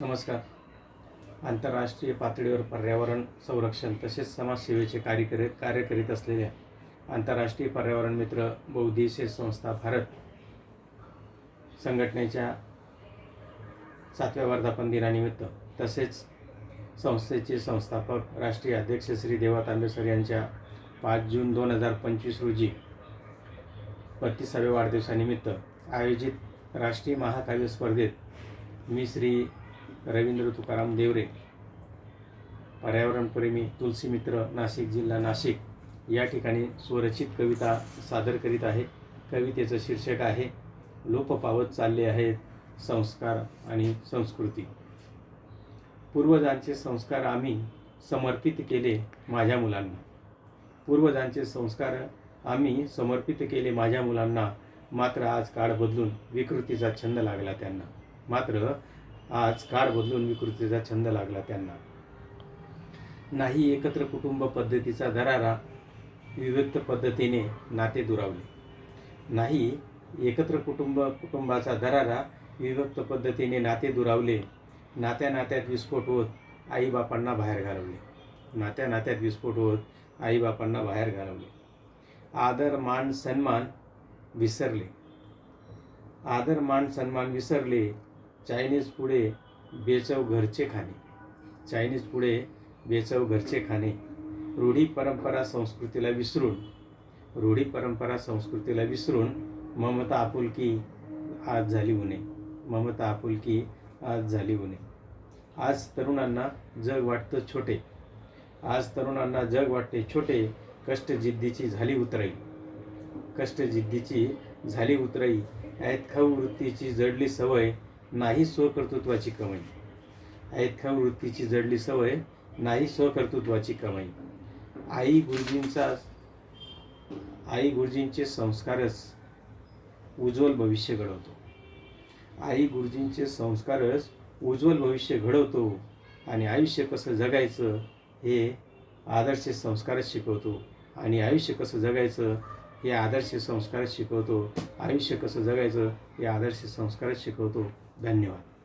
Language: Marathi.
नमस्कार. आंतरराष्ट्रीय पातळीवर पर्यावरण संरक्षण तसेच समाजसेवेचे कार्य करीत कार्य करीत असलेल्या आंतरराष्ट्रीय पर्यावरण मित्र बहुद्देशीय संस्था भारत संघटनेच्या सातव्या वर्धापन दिनानिमित्त तसेच संस्थेचे संस्थापक राष्ट्रीय अध्यक्ष श्री देवा तांबेसर यांच्या पाच जून दोन हजार पंचवीस रोजी बत्तीसाव्या वाढदिवसानिमित्त आयोजित राष्ट्रीय महाकाव्य स्पर्धेत मी श्री रवींद्र तुकाराम देवरे पर्यावरणप्रेमी तुलसी मित्र नाशिक जिल्हा नाशिक या ठिकाणी स्वरचित कविता सादर करीत आहे. कवितेचं शीर्षक आहे लोप पावत चालले आहेत संस्कार आणि संस्कृती. पूर्वजांचे संस्कार आम्ही समर्पित केले माझ्या मुलांना. पूर्वजांचे संस्कार आम्ही समर्पित केले माझ्या मुलांना. मात्र आज काळ बदलून विकृतीचा छंद लागला त्यांना. मात्र आज काळ बदलून विकृतीचा छंद लागला त्यांना. नाही एकत्र कुटुंब पद्धतीचा दरारा विविध पद्धतीने नाते दुरावले. नाही एकत्र कुटुंब कुटुंबाचा दरारा विभक्त पद्धतीने नाते दुरावले. नात्या नात्यात विस्फोट होत आईबापांना बाहेर घालवले. नात्या नात्यात विस्फोट होत आईबापांना बाहेर घालवले. आदर मान सन्मान विसरले. आदर मान सन्मान विसरले चायनीज पुढे बेचव घरचे खाणे. चायनीज पुढे बेचव घरचे खाणे. रूढी परंपरा संस्कृतीला विसरून रूढी परंपरा संस्कृतीला विसरून ममता आपुलकी आज झाली उणे ममता आपुलकी आज झाली उणे आज तरुणांना जग वाटतं छोटे. आज तरुणांना जग वाटते छोटे कष्ट जिद्दीची झाली उतराई. कष्ट जिद्दीची झाली उतराई. ऐतखाऊ वृत्तीची जडली सवय. नाही स्वकर्तृत्वाची कमाई. ऐतखा वृत्तीची जडली सवय नाही स्वकर्तृत्वाची कमाई. आई गुरुजींचा आई गुरुजींचे संस्कारच उज्ज्वल भविष्य घडवतो. आई गुरुजींचे संस्कारच उज्ज्वल भविष्य घडवतो आणि आयुष्य कसं जगायचं हे आदर्श संस्कारच शिकवतो आणि आयुष्य कसं जगायचं हे आदर्श संस्कारच शिकवतो. आयुष्य कसं जगायचं हे आदर्श संस्कारच शिकवतो. धन्यवाद.